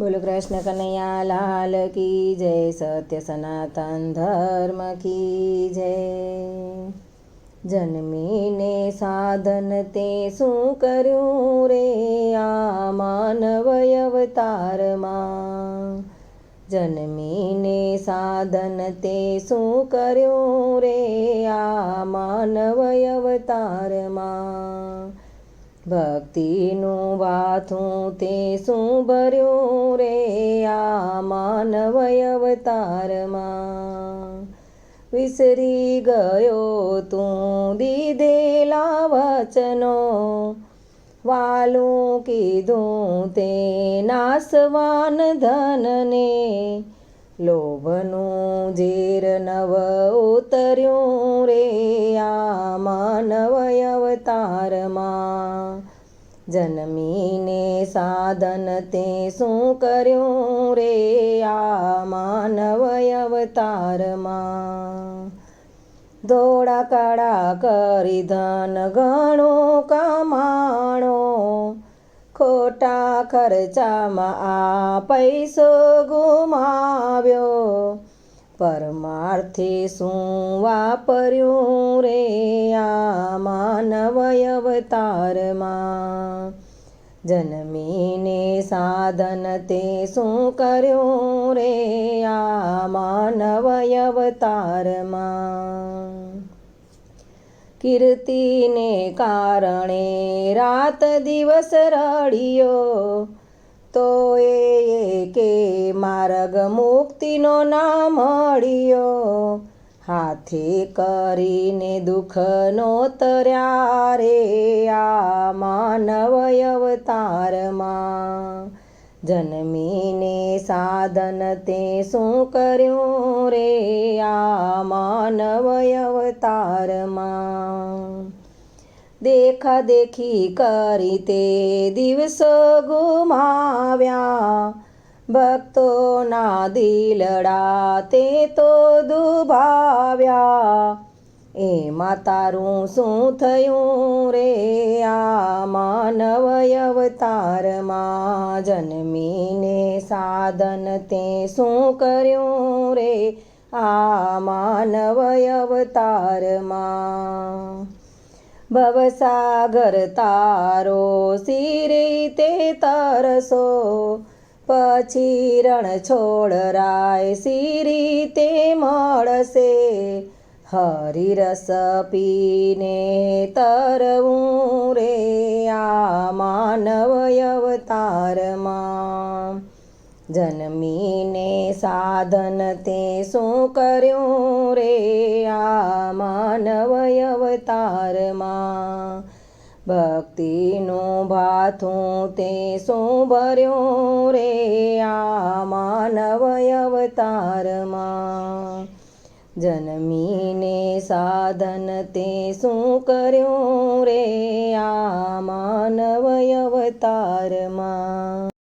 બોલો કૃષ્ણ કનૈયા, લાલ કી જય, સત્ય સનાતન ધર્મ કી જય. જન્મીને સાધન તે શું કર્યું રે આ માનવ અવતારમાં જન્મીને સાધન તે શું કર્યું રે આ માનવ અવતારમાં ભક્તિનું વાથું તે શું ભર્યું રે આ માનવ અવતારમાં. વિસરી ગયો તું દીધેલા વચનો, વાલું કીધું તે નાસવાન ધનને. લોભનું ઝેર નવ ઉતર્યું રે આ માનવ અવતારમાં. જન્મીને સાધન તે શું કર્યું રે આ માનવ અવતારમાં? દોડા કાળા કરી ધન ઘણું કમાણો, ખોટા ખર્ચામાં આ પૈસો ગુમાવ્યો. પરમાર્થે શું વાપર્યું રે આ માનવ અવતારમાં? જન્મીને સાધન તે શું કર્યું રે આ માનવ અવતારમાં? કીર્તિને કારણે રાત દિવસ રડ્યો તો એ કે માર્ગ મુક્તિનો ના મળ્યો હાથે કરીને દુઃખનો તર્યા રે આ માનવ અવતારમાં. જન્મીને સાધન તે શું કર્યું રે આ માનવ અવતારમાં? દેખા દેખી કરી તે દિવસો ગુમાવ્યા. ભક્તોના દિલડા તે તો દુભાવ્યા. એમાં તારું શું થયું રે આ માનવ અવતારમાં? જન્મીને સાધન તે શું કર્યું રે આ માનવ અવતારમાં? ભવસાગર તારો સિરે તે તરસો. પછી રણ છોડ રાય સિરી તે મળશે. હરિરસ પીને તરવું જન્મીને સાધન તે શું કર્યું રે આ માનવ અવતારમાં? ભક્તિનું ભાથું તે શું ભર્યું રે આ માનવ અવતારમાં? જન્મીને સાધન તે શું કર્યું રે આ માનવ અવતારમાં?